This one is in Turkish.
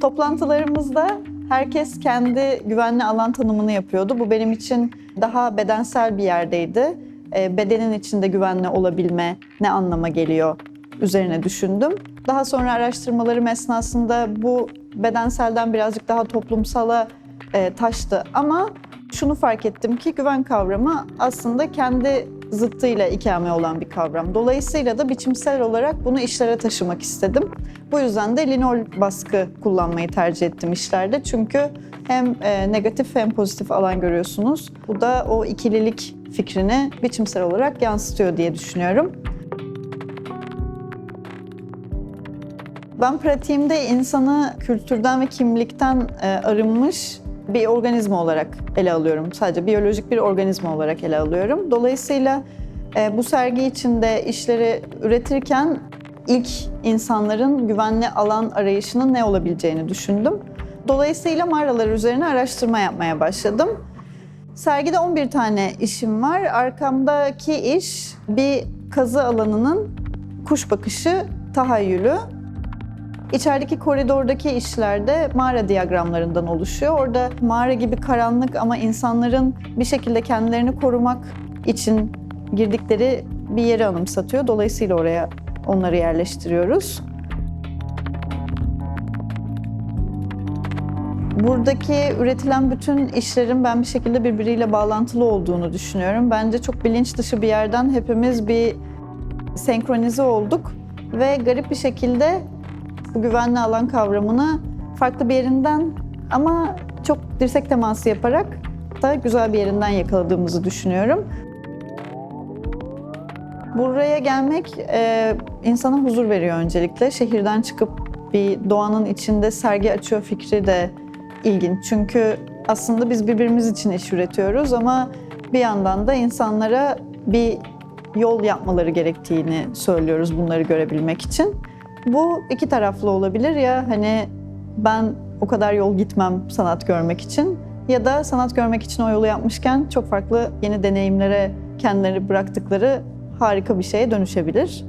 Toplantılarımızda herkes kendi güvenli alan tanımını yapıyordu. Bu benim için daha bedensel bir yerdeydi. E, bedenin içinde güvenli olabilme ne anlama geliyor üzerine düşündüm. Daha sonra araştırmalarım esnasında bu bedenselden birazcık daha toplumsala e, taştı. Ama şunu fark ettim ki güven kavramı aslında kendi zıttıyla ikame olan bir kavram. Dolayısıyla da biçimsel olarak bunu işlere taşımak istedim. Bu yüzden de linol baskı kullanmayı tercih ettim işlerde. Çünkü hem e, negatif hem pozitif alan görüyorsunuz. Bu da o ikililik fikrini biçimsel olarak yansıtıyor diye düşünüyorum. Ben pratiğimde insanı kültürden ve kimlikten e, arınmış bir organizma olarak ele alıyorum. Sadece biyolojik bir organizma olarak ele alıyorum. Dolayısıyla e, bu sergi içinde işleri üretirken ilk insanların güvenli alan arayışının ne olabileceğini düşündüm. Dolayısıyla mağaralar üzerine araştırma yapmaya başladım. Sergide 11 tane işim var. Arkamdaki iş bir kazı alanının kuş bakışı tahayyülü. İçerideki koridordaki işlerde mağara diyagramlarından oluşuyor. Orada mağara gibi karanlık ama insanların bir şekilde kendilerini korumak için girdikleri bir yeri anımsatıyor. Dolayısıyla oraya onları yerleştiriyoruz. Buradaki üretilen bütün işlerin ben bir şekilde birbiriyle bağlantılı olduğunu düşünüyorum. Bence çok bilinç dışı bir yerden hepimiz bir senkronize olduk ve garip bir şekilde bu güvenli alan kavramını farklı bir yerinden ama çok dirsek teması yaparak da güzel bir yerinden yakaladığımızı düşünüyorum. Buraya gelmek e, insana huzur veriyor öncelikle. Şehirden çıkıp bir doğanın içinde sergi açıyor fikri de ilginç. Çünkü aslında biz birbirimiz için iş üretiyoruz ama bir yandan da insanlara bir yol yapmaları gerektiğini söylüyoruz bunları görebilmek için. Bu iki taraflı olabilir ya hani ben o kadar yol gitmem sanat görmek için ya da sanat görmek için o yolu yapmışken çok farklı yeni deneyimlere kendileri bıraktıkları harika bir şeye dönüşebilir.